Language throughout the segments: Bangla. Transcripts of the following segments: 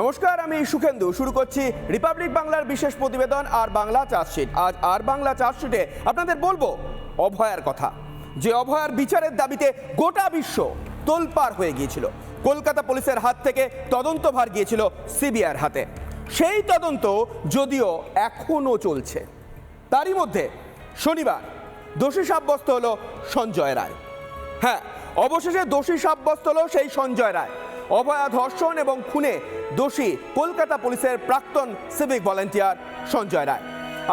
নমস্কার, আমি সুখেন্দু। শুরু করছি রিপাবলিক বাংলার বিশেষ প্রতিবেদন আর বাংলা চার্জশিট। আজ আর বাংলা চার্জশিটে আপনাদের বলব অভয়ার কথা। যে অভয়ার বিচারের দাবিতে গোটা বিশ্ব তোলপাড় হয়ে গিয়েছিল। কলকাতা পুলিশের হাত থেকে তদন্তভার গিয়েছিল সিবিআইয়ের হাতে। সেই তদন্ত যদিও এখনও চলছে, তারই মধ্যে শনিবার দোষী সাব্যস্ত হলো সঞ্জয় রায়। হ্যাঁ অবশেষে দোষী সাব্যস্ত হলো সেই সঞ্জয় রায়। অভয়া ধর্ষণ এবং খুনে দোষী কলকাতা পুলিশের প্রাক্তন সিভিক ভলেন্টিয়ার সঞ্জয় রায়।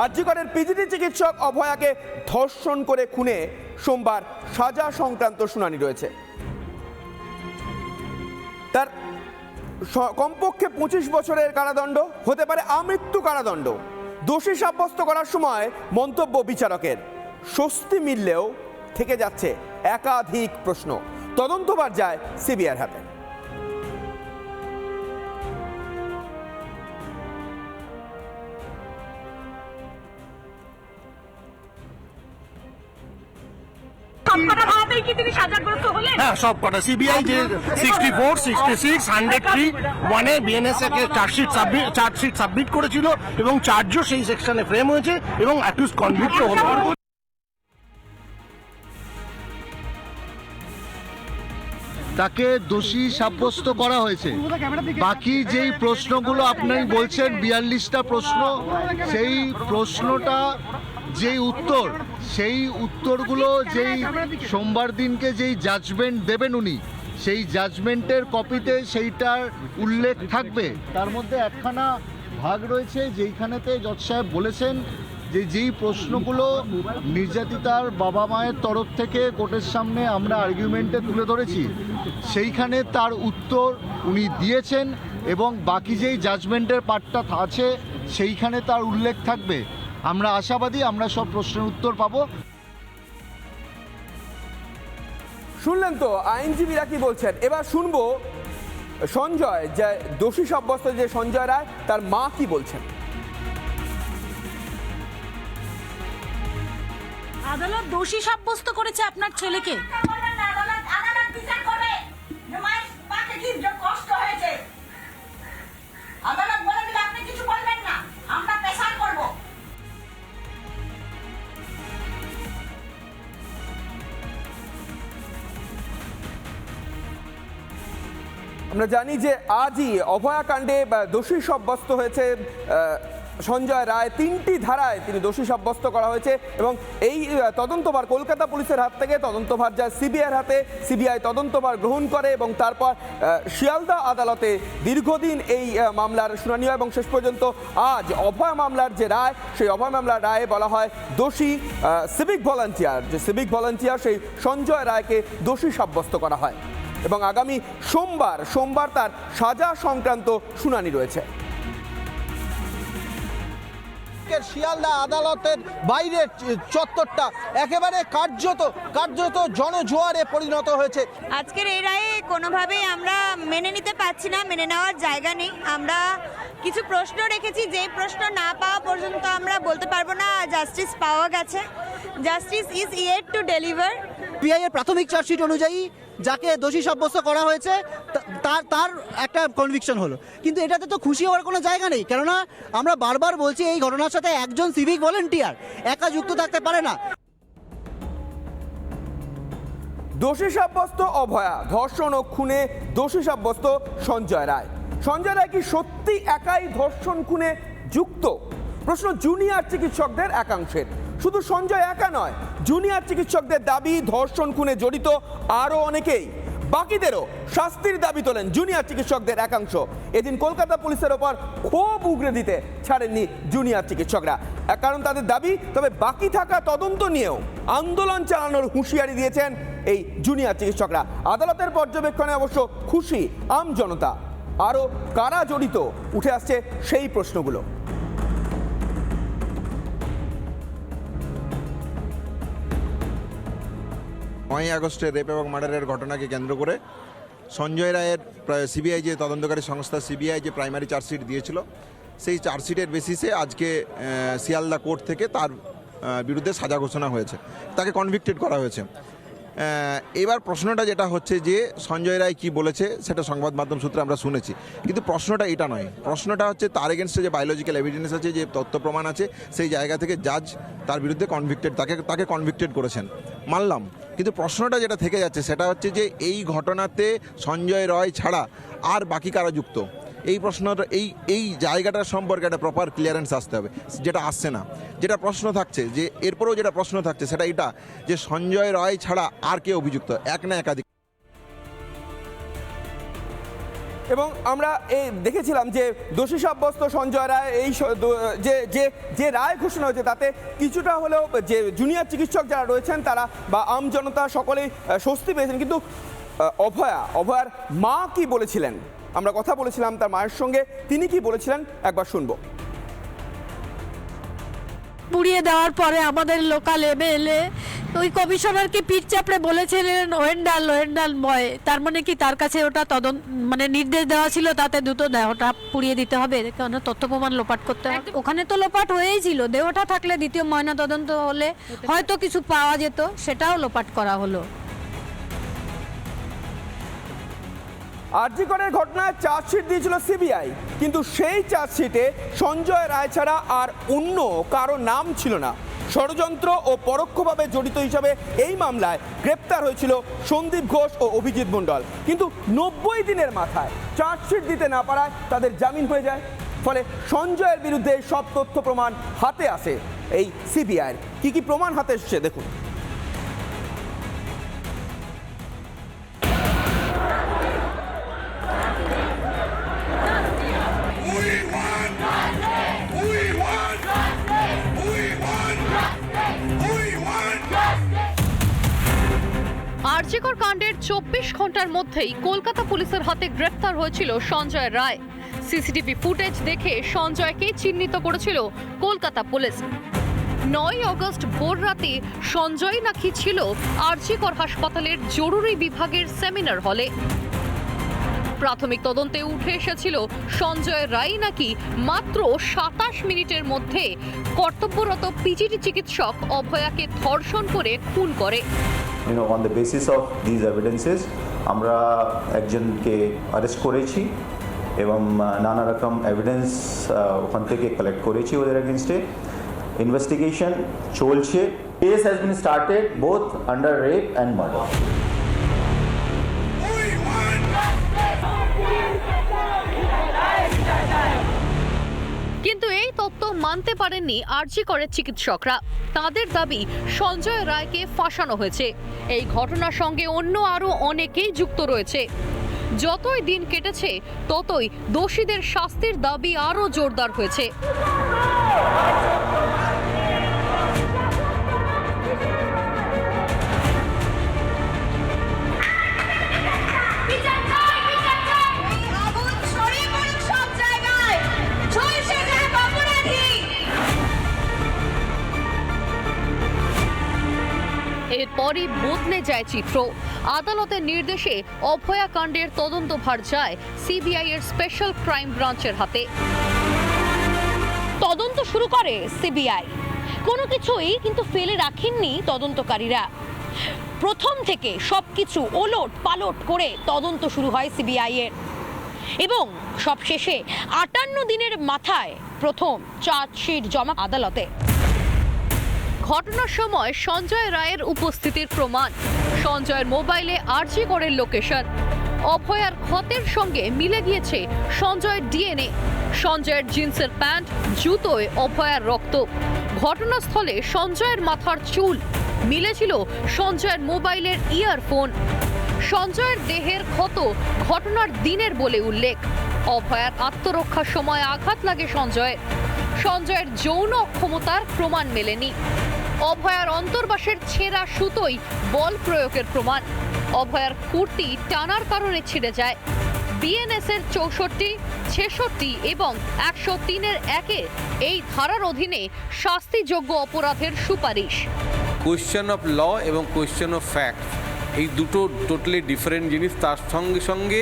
আর্যিকরের পিজিটি চিকিৎসক অভয়াকে ধর্ষণ করে খুনে সোমবার সাজা সংক্রান্ত শুনানি রয়েছে। তার কমপক্ষে পঁচিশ বছরের কারাদণ্ড, হতে পারে আমৃত্যু কারাদণ্ড। দোষী সাব্যস্ত করার সময় মন্তব্য বিচারকের। স্বস্তি মিললেও থেকে যাচ্ছে একাধিক প্রশ্ন। তদন্তবার যায় সিবিআর হাতে। সবকটা ধারাতেই কি তিনি সাজাগ্রস্ত হলেন? হ্যাঁ সব কটা সিবিআই যে sixty four sixty six hundred three ওয়ানে বিএনএস কে চার্জশিট সাবমিট চার্জশিট সাবমিট করেছিল এবং চার্জও সেই সেকশনে ফ্রেম হয়েছে এবং অ্যাকিউজ কনভিক্ট হলো। তাকে দোষী সাব্যস্ত করা হয়েছে। বাকি যেই প্রশ্নগুলো আপনি বলছেন বিয়াল্লিশটা প্রশ্ন সেই প্রশ্নটা যেই উত্তর, সেই উত্তরগুলো যেই সোমবার দিনকে যেই জাজমেন্ট দেবেন উনি, সেই জাজমেন্টের কপিতে সেইটার উল্লেখ থাকবে। তার মধ্যে একখানা ভাগ রয়েছে যেইখানেতে জজ সাহেব বলেছেন যে যেই প্রশ্নগুলো নির্যাতিতার বাবা মায়ের তরফ থেকে কোর্টের সামনে আমরা আর্গুমেন্টে তুলে ধরেছি, সেইখানে তার উত্তর উনি দিয়েছেন এবং বাকি যেই জাজমেন্টের পার্টটা আছে, সেইখানে তার উল্লেখ থাকবে। আমরা আশাবাদী আমরা সব প্রশ্নের উত্তর পাবো। শুনলেন তো আইনজীবীরা কি বলছেন? এবার শুনব সঞ্জয় যে দোষী সাব্যস্ত যে সঞ্জয় রায় তার মা কি বলছেন? আদালত দোষী সাব্যস্ত করেছে আপনার ছেলেকে। আমরা জানি যে আজই অভয়াকাণ্ডে দোষী সাব্যস্ত হয়েছে সঞ্জয় রায়। তিনটি ধারায় তিনি দোষী সাব্যস্ত করা হয়েছে এবং এই তদন্তভার কলকাতা পুলিশের হাত থেকে তদন্তভার যায় সিবিআইয়ের হাতে। সিবিআই তদন্তভার গ্রহণ করে এবং তারপর শিয়ালদা আদালতে দীর্ঘদিন এই মামলার শুনানি হয় এবং শেষ পর্যন্ত আজ অভয় মামলার যে রায়, সেই অভয় মামলার রায়ে বলা হয় দোষী সিভিক ভলান্টিয়ার। যে সিভিক ভলান্টিয়ার, সেই সঞ্জয় রায়কে দোষী সাব্যস্ত করা হয়। এবং আগামী সোমবার সোমবার তার সাজা সংক্রান্ত শুনানি রয়েছে। আজকের শিয়ালদা আদালতের বাইরের চত্বরটা একেবারে কার্যত কার্যত জনজোয়ারে পরিণত হয়েছে। আজকের এই রায়ে কোনোভাবেই আমরা মেনে নিতে পারছি না মেনে নেওয়ার জায়গা নেই। আমরা কিছু প্রশ্ন রেখেছি যে প্রশ্ন না পাওয়া পর্যন্ত আমরা বলতে পারব না জাস্টিস পাওয়া গেছে। Justice is yet to deliver. PI এর প্রাথমিক চার্জশিট অনুযায়ী যাকে দোষী সাব্যস্ত করা হয়েছে তার তার একটা কনভিকশন হলো। কিন্তু এটাতে তো খুশি হওয়ার কোনো জায়গা নেই। কেননা আমরা বারবার বলছি এই ঘটনার সাথে একজন সিভিক ভলেন্টিয়ার একা যুক্ত থাকতে পারে না। দোষী সাব্যস্ত অভয়া, ধর্ষণ ও খুনে দোষী সাব্যস্ত সঞ্জয় রায়। সঞ্জয় রায় কি সত্যি একাই ধর্ষণ খুনে যুক্ত? প্রশ্ন জুনিয়র চিকিৎসকদের একাংশের। শুধু সঞ্জয় একা নয় জুনিয়র চিকিৎসকদের দাবি ধর্ষণ খুনে জড়িত আরও অনেকেই। বাকিদেরও শাস্তির দাবি তোলেন জুনিয়র চিকিৎসকদের একাংশ। এদিন কলকাতা পুলিশের ওপর ক্ষোভ উগরে দিতে ছাড়েননি জুনিয়র চিকিৎসকরা। কারণ তাদের দাবি, তবে বাকি থাকা তদন্ত নিয়েও আন্দোলন চালানোর হুঁশিয়ারি দিয়েছেন এই জুনিয়র চিকিৎসকরা। আদালতের পর্যবেক্ষণে অবশ্য খুশি আম জনতা। আরও কারা জড়িত, উঠে আসছে সেই প্রশ্নগুলো। নয় আগস্টের রেপ এবং মার্ডারের ঘটনাকে কেন্দ্র করে সঞ্জয় রায়ের সিবিআই যে তদন্তকারী সংস্থা সিবিআই যে প্রাইমারি চার্জশিট দিয়েছিল, সেই চার্জশিটের বেসিসে আজকে শিয়ালদা কোর্ট থেকে তার বিরুদ্ধে সাজা ঘোষণা হয়েছে। তাকে কনভিক্টেড করা হয়েছে। এবার প্রশ্নটা যেটা হচ্ছে যে, সঞ্জয় রায় কী বলেছে, সেটা সংবাদ মাধ্যম সূত্রে আমরা শুনেছি। কিন্তু প্রশ্নটা এটা নয়। প্রশ্নটা হচ্ছে তার এগেনস্টে যে বায়োলজিক্যাল এভিডেন্স আছে, যে তথ্য প্রমাণ আছে, সেই জায়গা থেকে জাজ তার বিরুদ্ধে কনভিক্টেড তাকে তাকে কনভিক্টেড করেছেন। মানলাম। কিন্তু প্রশ্নটা যেটা থেকে যাচ্ছে সেটা হচ্ছে যে এই ঘটনাতে সঞ্জয় রয় ছাড়া আর বাকি কারা যুক্ত? এই প্রশ্নটা, এই এই জায়গাটার সম্পর্কে একটা প্রপার ক্লিয়ারেন্স আসতে হবে, যেটা আসছে না। যেটা প্রশ্ন থাকছে, যে এরপরেও যেটা প্রশ্ন থাকছে সেটা এটা, যে সঞ্জয় রয় ছাড়া আর কে অভিযুক্ত? এক না একাধিক। এবং আমরা এই দেখেছিলাম যে দোষী সাব্যস্ত সঞ্জয় রায় এই যে যে যে রায় ঘোষণা হয়েছে, তাতে কিছুটা হলেও যে জুনিয়র চিকিৎসক যারা রয়েছেন, তারা বা আম জনতা সকলেই স্বস্তি পেয়েছেন। কিন্তু অভয়া, অভয়ার মা কি বলেছিলেন? আমরা কথা বলেছিলাম তার মায়ের সঙ্গে, তিনি কি বলেছিলেন? একবার শুনব। পুড়িয়ে দেওয়ার পরে আমাদের লোকাল এমএলএ ওই কমিশনারকে পিঠ চাপড়ে বলেছিলেন ওয়েন্ডাল ওয়েন্ডাল ময়। তার মানে কি? তার কাছে ওটা তদন্ত মানে নির্দেশ দেওয়া ছিল তাতে দ্রুত দেহটা পুড়িয়ে দিতে হবে। কারণ তথ্য প্রমাণ লোপাট করতে হবে। ওখানে তো লোপাট হয়েই ছিল। দেহটা থাকলে দ্বিতীয় ময়না তদন্ত হলে হয়তো কিছু পাওয়া যেত সেটাও লোপাট করা হলো। আরজিকরের ঘটনায় চার্জশিট দিয়েছিল সিবিআই। কিন্তু সেই চার্জশিটে সঞ্জয় রায় ছাড়া আর অন্য কারও নাম ছিল না। ষড়যন্ত্র ও পরোক্ষভাবে জড়িত হিসাবে এই মামলায় গ্রেপ্তার হয়েছিল সন্দীপ ঘোষ ও অভিজিৎ মণ্ডল। কিন্তু নব্বই দিনের মাথায় চার্জশিট দিতে না পারায় তাদের জামিন হয়ে যায়। ফলে সঞ্জয়ের বিরুদ্ধে সব তথ্য প্রমাণ হাতে আসে। এই সিবিআইয়ের কি কি প্রমাণ হাতে এসছে দেখুন। আরজিকর কাণ্ডের চব্বিশ ঘণ্টার মধ্যেই কলকাতা পুলিশের হাতে গ্রেফতার হয়েছিল সঞ্জয় রায়। সিসিটিভি ফুটেজ দেখে সঞ্জয়কে চিহ্নিত করেছিল কলকাতা পুলিশ। নয় অগস্ট ভোর রাতে সঞ্জয় নাকি ছিল আরজিকর হাসপাতালের জরুরি বিভাগের সেমিনার হলে। প্রাথমিক তদন্তে উঠে এসেছিল সঞ্জয় রায় নাকি মাত্র সাতাশ মিনিটের মধ্যে কর্তব্যরত পিজিটি চিকিৎসক অভয়াকে ধর্ষণ করে খুন করে। you know, on the basis of these evidences আমরা একজনকে অ্যারেস্ট করেছি এবং আহ, নানা রকম এভিডেন্স ওখান থেকে কালেক্ট করেছি ওদের এগেনস্টে ইনভেস্টিগেশন চলছে case has been started both under rape and murder কিন্তু এই তত্ত্ব মানতে পারেননি আরজি করে চিকিৎসকরা। তাদের দাবি, সঞ্জয় রায়কে ফাঁসানো হয়েছে। এই ঘটনার সঙ্গে অন্য আরও অনেকেই যুক্ত রয়েছে। যতই দিন কেটেছে, ততই দোষীদের শাস্তির দাবি আরও জোরদার হয়েছে। এরপরই বদলে যায় চিত্র। আদালতের নির্দেশে অভয়াকাণ্ডের তদন্তভার যায় সিবিআই এর স্পেশাল ক্রাইম ব্রাঞ্চের হাতে। তদন্ত শুরু করে সিবিআই। কোনো কিছুই কিন্তু ফেলে রাখেননি তদন্তকারীরা। প্রথম থেকে সবকিছু ওলট পালট করে তদন্ত শুরু হয় সিবিআই এর। এবং সবশেষে আটান্ন দিনের মাথায় প্রথম চার্জশিট জমা আদালতে। ঘটনার সময় সঞ্জয় রায়ের উপস্থিতির প্রমাণ। সঞ্জয়ের মোবাইলে আরজি করের লোকেশন। অভয়ার ক্ষতের সঙ্গে মিলে গিয়েছে সঞ্জয়ের ডিএনএ। সঞ্জয়ের জিন্সের প্যান্ট, জুতোয় অভয়ার রক্ত। ঘটনাস্থলে সঞ্জয়ের মাথার চুল। মিলেছিল সঞ্জয়ের মোবাইলের ইয়ারফোন। সঞ্জয়ের দেহের ক্ষত ঘটনার দিনের বলে উল্লেখ। অভয়ার আত্মরক্ষার সময় আঘাত লাগে সঞ্জয়ের। সঞ্জয়ের যৌন অক্ষমতার প্রমাণ মেলেনি। অভয়ার অন্তর্বাসের ছেঁড়া সুতোই বল প্রয়োগের প্রমাণ। অভয়ার কুর্তি টানার কারণে ছিঁড়ে যায়। বিএনএস এর চৌষট্টি, ছেষট্টি এবং একশো তিনের একে এই ধারার অধীনে শাস্তিযোগ্য অপরাধের সুপারিশ। কোয়েশ্চেন অফ ল এবং কোয়েশ্চেন অফ ফ্যাক্ট এই দুটো টোটালি ডিফারেন্ট জিনিস। তার সঙ্গে সঙ্গে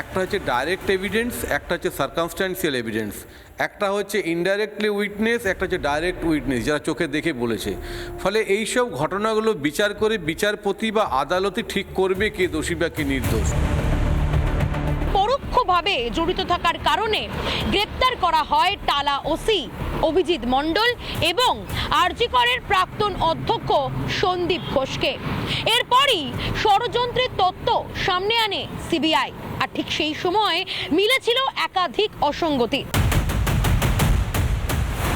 একটা হচ্ছে ডাইরেক্ট এভিডেন্স একটা হচ্ছে সার্কামস্ট্যান্সিয়াল এভিডেন্স একটা হচ্ছে ইনডাইরেক্টলি উইটনেস একটা হচ্ছে ডাইরেক্ট উইটনেস যারা চোখে দেখে বলেছে। ফলে এই সব ঘটনাগুলো বিচার করে বিচারপতি বা আদালতে ঠিক করবে কে দোষী বা কে নির্দোষ। পরোক্ষভাবে জড়িত থাকার কারণে গ্রেপ্তার করা হয় টালা ওসি অভিজিৎ মণ্ডল এবং আরজিকরের প্রাক্তন অধ্যক্ষ সন্দীপ ঘোষকে। এরপরই ষড়যন্ত্রের তত্ত্ব সামনে আনে সিবিআই। আর ঠিক সেই সময় মিলেছিল একাধিক অসঙ্গতি।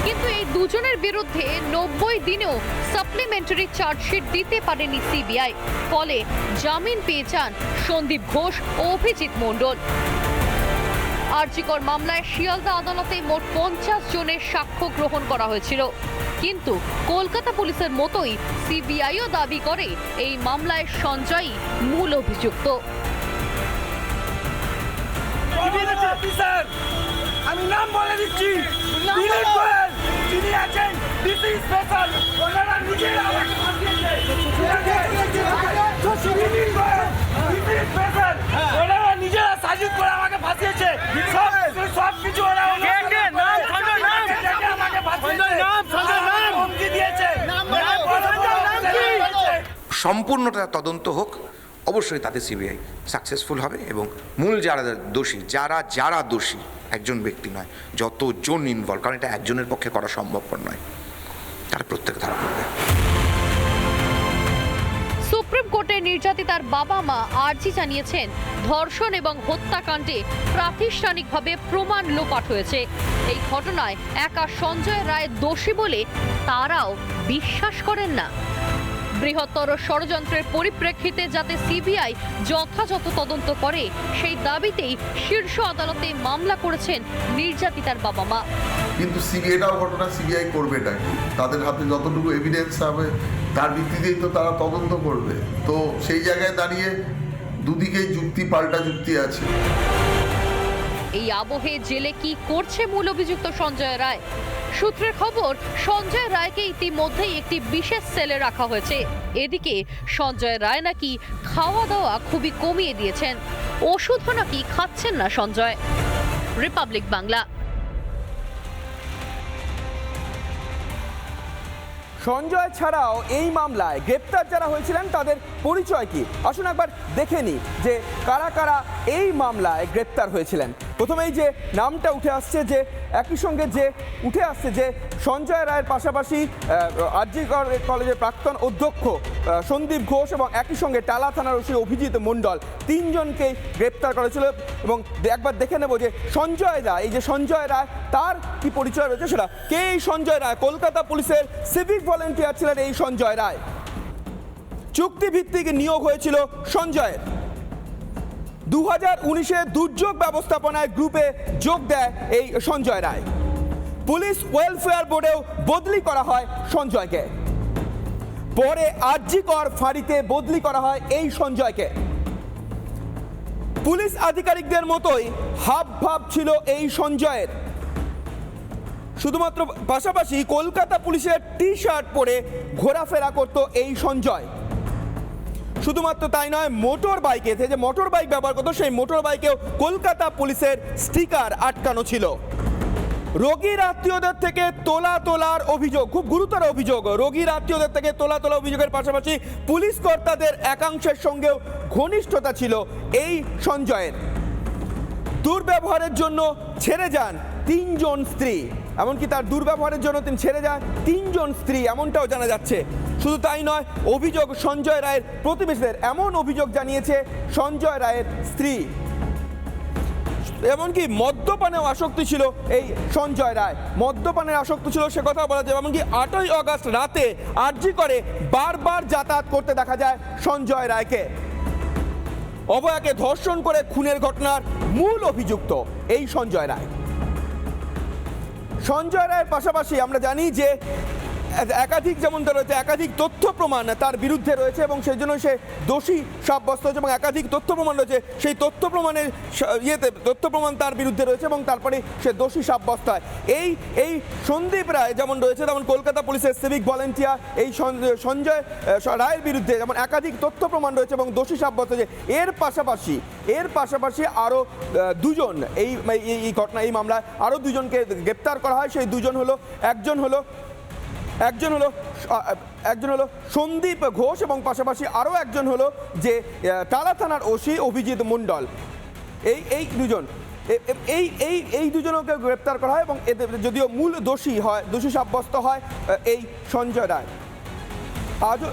কিন্তু এই দুজনের বিরুদ্ধে নব্বই দিনেও সাপ্লিমেন্টারি চার্জশিট দিতে পারেনি সিবিআই ফলে জামিন পেয়ে যান সন্দীপ ঘোষ ও অভিজিৎ মণ্ডল। আরজিকর মামলায় শিয়ালদা আদালতে মোট পঞ্চাশ জনের সাক্ষ্য গ্রহণ করা হয়েছিল। কিন্তু কলকাতা পুলিশের মতোই সিবিআইও দাবি করে এই মামলায় সঞ্জয়ই মূল অভিযুক্ত। আমি নাম বলে দিচ্ছি। সম্পূর্ণটা তদন্ত হোক অবশ্যই তাতে সিবিআই সাকসেসফুল হবে এবং মূল যারা দোষী যারা যারা দোষী একজন ব্যক্তি নয় যতজন ইনভলভ কারণ এটা একজনের পক্ষে করা সম্ভবপর নয় তারা প্রত্যেক ধরা পড়বে। সুপ্রিম কোর্টে নির্যাতিতার বাবা মা আর্জি জানিয়েছেন, ধর্ষণ এবং হত্যাকাণ্ডে প্রাতিষ্ঠানিকভাবে প্রমাণ লোপাট হয়েছে। এই ঘটনায় একা সঞ্জয় রায় দোষী বলে তারাও বিশ্বাস করেন না। বৃহত্তর ষড়যন্ত্রের পরিপ্রেক্ষিতে যাতে সিবিআই যথাযথ তদন্ত করে, সেই দাবিতেই শীর্ষ আদালতে মামলা করেছেন নির্যাতিতার বাবা মা। কিন্তু সিবিআইটাও ঘটনা, সিবিআই করবে এটা তাদের হাতে যতটুকু এভিডেন্স হবে, তার ভিত্তিতেই তো তারা তদন্ত করবে। তো সেই জায়গায় দাঁড়িয়ে দুদিকেই যুক্তি, পাল্টা যুক্তি আছে। এই আবহে জেলে কি করছে মূল অভিযুক্ত সঞ্জয় রায়? সূত্রের খবর, সঞ্জয় রায়কে ইতিমধ্যেই একটি বিশেষ সেলে রাখা হয়েছে। এদিকে সঞ্জয় রায় নাকি খাওয়া দাওয়া খুবই কমিয়ে দিয়েছেন। ওষুধও নাকি খাচ্ছেন না সঞ্জয়। রিপাবলিক বাংলা। সঞ্জয় ছাড়াও এই মামলায় গ্রেপ্তার যারা হয়েছিলেন, তাদের পরিচয় কি? আসুন একবার দেখে নিই যে কারা কারা এই মামলায় গ্রেপ্তার হয়েছিলেন। প্রথমেই যে নামটা উঠে আসছে যে, একই সঙ্গে যে উঠে আসছে যে, সঞ্জয় রায়ের পাশাপাশি আরজি কলেজের প্রাক্তন অধ্যক্ষ সন্দীপ ঘোষ এবং একই সঙ্গে টালা থানার ওসি অভিজিৎ মণ্ডল তিনজনকেই গ্রেপ্তার করেছিল এবং একবার দেখে নেব যে সঞ্জয় রায়, এই যে সঞ্জয় রায়, তার কি পরিচয় রয়েছে সেটা। কে এই সঞ্জয় রায়? কলকাতা পুলিশের সিভিক ভলেন্টিয়ার ছিলেন এই সঞ্জয় রায়। চুক্তিভিত্তিক নিয়োগ হয়েছিল সঞ্জয়ের। দু হাজার উনিশে দুর্যোগ ব্যবস্থাপনায় গ্রুপে যোগ দেয় এই সঞ্জয় রায়। পুলিশ ওয়েলফেয়ার বোর্ডেও বদলি করা হয় সঞ্জয়কে। পরে আরজিকর ফাঁড়িতে বদলি করা হয় এই সঞ্জয়কে। পুলিশ আধিকারিকদের মতোই হাব ভাব ছিল এই সঞ্জয়ের। শুধুমাত্র পাশাপাশি কলকাতা পুলিশের টি শার্ট পরে ঘোরাফেরা করত এই সঞ্জয়। শুধুমাত্র তাই নয় মোটর বাইকে যে মোটর বাইক ব্যবহার করতো, সেই মোটর বাইকেও কলকাতা পুলিশের স্টিকার আটকানো ছিল। রোগীর আত্মীয়দের থেকে তোলা তোলার অভিযোগ, খুব গুরুতর অভিযোগ। রোগীর আত্মীয়দের থেকে তোলা তোলা অভিযোগের পাশাপাশি পুলিশ কর্তাদের একাংশের সঙ্গেও ঘনিষ্ঠতা ছিল এই সঞ্জয়ের। দুর্ব্যবহারের জন্য ছেড়ে যান তিনজন স্ত্রী। এমনকি তার দুর্ব্যবহারের জন্য তিনি ছেড়ে যান। তিনজন স্ত্রী এমনটাও জানা যাচ্ছে। শুধু তাই নয়, অভিযোগ সঞ্জয় রায়ের প্রতিবেশীদের এমন অভিযোগ জানিয়েছে সঞ্জয় রায়ের স্ত্রী। এমনকি মদ্যপানেও আসক্তি ছিল এই সঞ্জয় রায়। মদ্যপানের আসক্তি ছিল সে কথা বলা যায়। এমনকি আটই অগাস্ট রাতে আর্জি করে বারবার যাতায়াত করতে দেখা যায় সঞ্জয় রায়কে। অভয়াকে ধর্ষণ করে খুনের ঘটনার মূল অভিযুক্ত এই সঞ্জয় রায়। সঞ্জয় রায়ের পাশাপাশি আমরা জানি যে একাধিক যেমন তার রয়েছে একাধিক তথ্য প্রমাণ তার বিরুদ্ধে রয়েছে এবং সেই জন্য সে দোষী, সাব্যস্ত হয়েছে এবং একাধিক তথ্য প্রমাণ রয়েছে। সেই তথ্য প্রমাণের ইয়েতে তথ্য প্রমাণ তার বিরুদ্ধে রয়েছে এবং তারপরে সে দোষী, সাব্যস্ত হয়। এই এই সন্দীপ রায় যেমন রয়েছে তেমন কলকাতা পুলিশের সিভিক ভলেন্টিয়ার এই সঞ্জয় রায়ের বিরুদ্ধে যেমন একাধিক তথ্য প্রমাণ রয়েছে এবং দোষী, সাব্যস্ত হয়েছে। এর পাশাপাশি এর পাশাপাশি আরও দুজন এই- এই ঘটনা, এই মামলায় আরও দুজনকে গ্রেপ্তার করা হয়। সেই দুজন হলো, একজন হলো একজন হলো একজন হলো সন্দীপ ঘোষ এবং পাশাপাশি আরও একজন হলো যে টালা থানার ওসি অভিজিৎ মণ্ডল। এই এই দুজন। এই এই এই দুজনকে গ্রেপ্তার করা হয় এবং এদের যদিও মূল দোষী হয়, দোষী সাব্যস্ত হয় এই সঞ্জয় রায়। আজও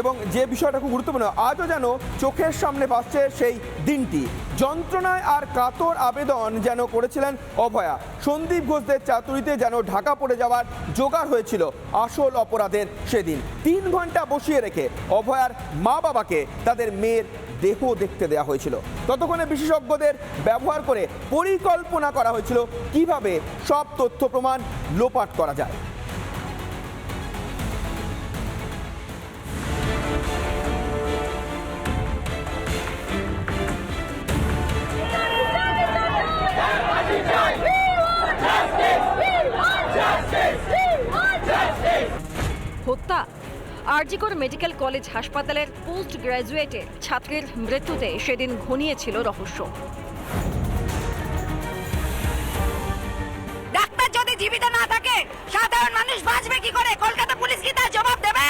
এবং যে বিষয়টা খুব গুরুত্বপূর্ণ, আজও যেন চোখের সামনে ভাসছে সেই দিনটি। যন্ত্রণায় আর কাতর আবেদন যেন করেছিলেন অভয়া। সন্দীপ ঘোষদের চাতুরিতে যেন ঢাকা পড়ে যাওয়ার জোগাড় হয়েছিল আসল অপরাধের সেদিন। তিন ঘণ্টা বসিয়ে রেখে অভয়ার মা বাবাকে তাদের মেয়ের দেহ দেখতে দেওয়া হয়েছিল। ততক্ষণে বিশেষজ্ঞদের ব্যবহার করে পরিকল্পনা করা হয়েছিল কীভাবে সব তথ্য প্রমাণ লোপাট করা যায়। হত্যা। আরজিকর মেডিকেল কলেজ হাসপাতালের পোস্ট গ্র্যাজুয়েটে ছাত্রের মৃত্যুতে সেদিন ঘনিয়েছিল রহস্য। ডাক্তার যদি জীবিত না থাকে, সাধারণ মানুষ বাঁচবে কি করে? কলকাতা পুলিশ কি তার জবাব দেবে?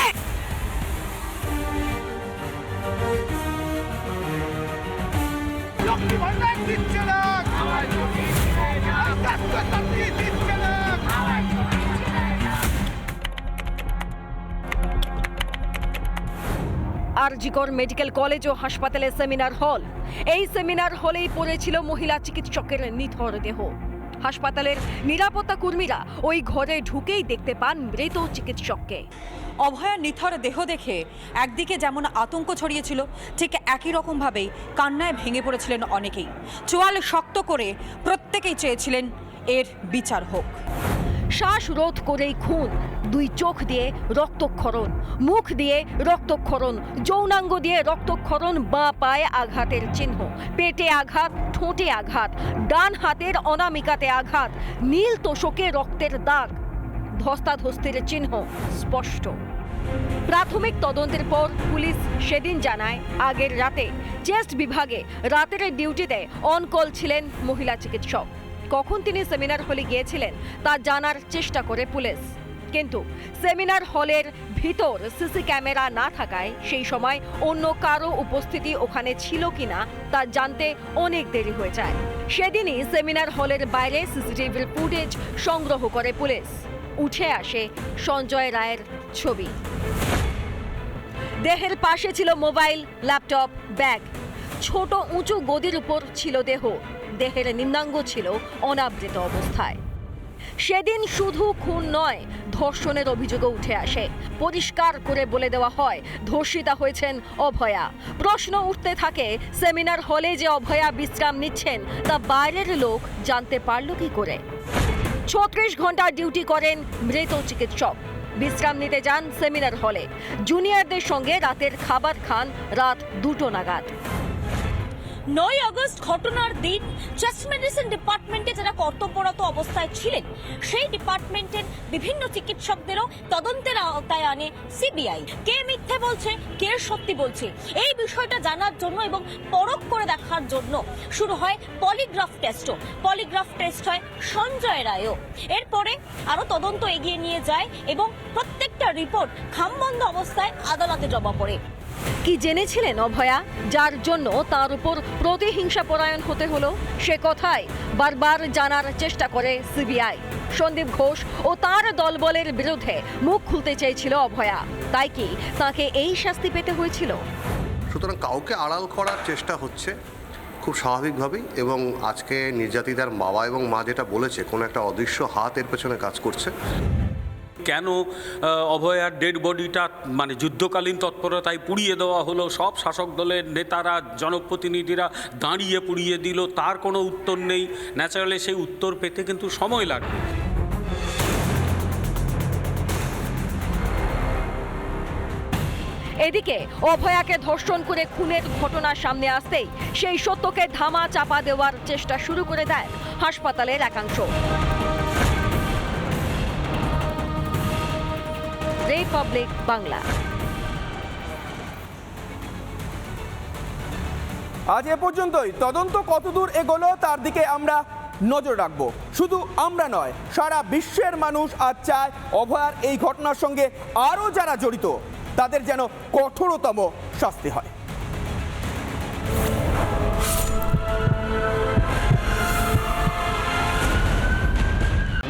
আরজিকর মেডিকেল কলেজ ও হাসপাতালের সেমিনার হল। এই সেমিনার হলেই পড়েছিল মহিলা চিকিৎসকের নিথর দেহ। হাসপাতালের নিরাপত্তা কর্মীরা ওই ঘরে ঢুকেই দেখতে পান মৃত চিকিৎসককে। অভয়া নিথর দেহ দেখে একদিকে যেমন আতঙ্ক ছড়িয়েছিল, ঠিক একই রকমভাবেই কান্নায় ভেঙে পড়েছিলেন অনেকেই। চোয়াল শক্ত করে প্রত্যেকেই চেয়েছিলেন এর বিচার হোক। শ্বাসরোধ করেই খুন। দুই চোখ দিয়ে রক্তক্ষরণ, মুখ দিয়ে রক্তক্ষরণ, যৌনাঙ্গ দিয়ে রক্তক্ষরণ, বাঁ পায়ে আঘাতের চিহ্ন, পেটে আঘাত, ঠোঁটে আঘাত, ডান হাতের অনামিকাতে আঘাত, নীল তোষকে রক্তের দাগ। ধস্তাধস্তির চিহ্ন স্পষ্ট। প্রাথমিক তদন্তের পর পুলিশ সেদিন জানায়, আগের রাতে চেস্ট বিভাগে রাতের ডিউটিতে অন কল ছিলেন মহিলা চিকিৎসক। কখন তিনি সেমিনার হলে গিয়েছিলেন তা জানার চেষ্টা করে পুলিশ। কিন্তু সেমিনার হলের ভিতর সিসি ক্যামেরা না থাকায় সেই সময় অন্য কারও উপস্থিতি ওখানে ছিল কিনা তা জানতে অনেক দেরি হয়ে যায়। সেদিনই সেমিনার হলের বাইরে সিসিটিভির ফুটেজ সংগ্রহ করে পুলিশ। উঠে আসে সঞ্জয় রায়ের ছবি। দেহের পাশে ছিল মোবাইল, ল্যাপটপ, ব্যাগ। ছোট উঁচু গদির উপর ছিল দেহ। দেহের নিম্নাঙ্গ ছিল অনাবৃত অবস্থায়। সেদিন শুধু খুন নয়, ধর্ষণের অভিযোগও উঠে আসে। পরিষ্কার করে বলে দেওয়া হয়, ধর্ষিতা হয়েছেন অভয়া। প্রশ্ন উঠতে থাকে, সেমিনার হলে যে অভয়া বিশ্রাম নিচ্ছেন, তা বাইরের লোক জানতে পারল কি করে? ছত্রিশ ঘণ্টা ডিউটি করেন মৃত চিকিৎসক। বিশ্রাম নিতে যান সেমিনার হলে। জুনিয়রদের সঙ্গে রাতের খাবার খান রাত দুটো নাগাদ। নয় আগস্ট ঘটনার দিন চেস্ট মেডিসিন ডিপার্টমেন্টে যারা কর্তব্যরত অবস্থায় ছিলেন, সেই ডিপার্টমেন্টের বিভিন্ন চিকিৎসকদেরও তদন্তের আওতায় আনে সিবিআই কে মিথ্যে বলছে, কে সত্যি বলছে, এই বিষয়টা জানার জন্য এবং পরখ করে দেখার জন্য শুরু হয় পলিগ্রাফ টেস্টও। পলিগ্রাফ টেস্ট হয় সঞ্জয় রায়ও। এরপরে আরও তদন্ত এগিয়ে নিয়ে যায় এবং প্রত্যেকটা রিপোর্ট খামবন্ধ অবস্থায় আদালতে জমা পড়ে। কি জেনেছিলেন অভয়া? যার জন্য তার উপর প্রতিহিংসা পরায়ণ হতে হলো, সে কথাই বারবার জানার চেষ্টা করে সিবিআই। সন্দীপ ঘোষ ও তার দলবলের বিরুদ্ধে মুখ খুলতে চেয়েছিল অভয়া। তাই কি তাকে এই শাস্তি পেতে হয়েছিল? সুতরাং কাউকে আড়াল করার চেষ্টা হচ্ছে খুব স্বাভাবিকভাবেই এবং আজকে নির্যাতিতার বাবা এবং মা যেটা বলেছে, কোনো একটা অদৃশ্য হাত এর পেছনে কাজ করছে। কেন অভয়ার ডেড বডিটা মানে যুদ্ধকালীন তৎপরতায় পুড়িয়ে দেওয়া হলো? সব শাসক দলের নেতারা, জনপ্রতিনিধিরা দাঁড়িয়ে পুড়িয়ে দিল, তার কোনো উত্তর নেই। ন্যাচারালি সেই উত্তর পেতে কিন্তু সময় লাগবে। এদিকে, অভয়াকে ধর্ষণ করে খুনের ঘটনা সামনে আসতেই সেই সত্যকে ধামা চাপা দেওয়ার চেষ্টা শুরু করে দেয় হাসপাতালের একাংশ। রিপাবলিক বাংলা আজ এ পর্যন্তই। তদন্ত কতদূর এগোলো, তার দিকে আমরা নজর রাখব। শুধু আমরা নয়, সারা বিশ্বের মানুষ আজ চায় অভয়ার এই ঘটনার সঙ্গে আরও যারা জড়িত, তাদের যেন কঠোরতম শাস্তি হয়।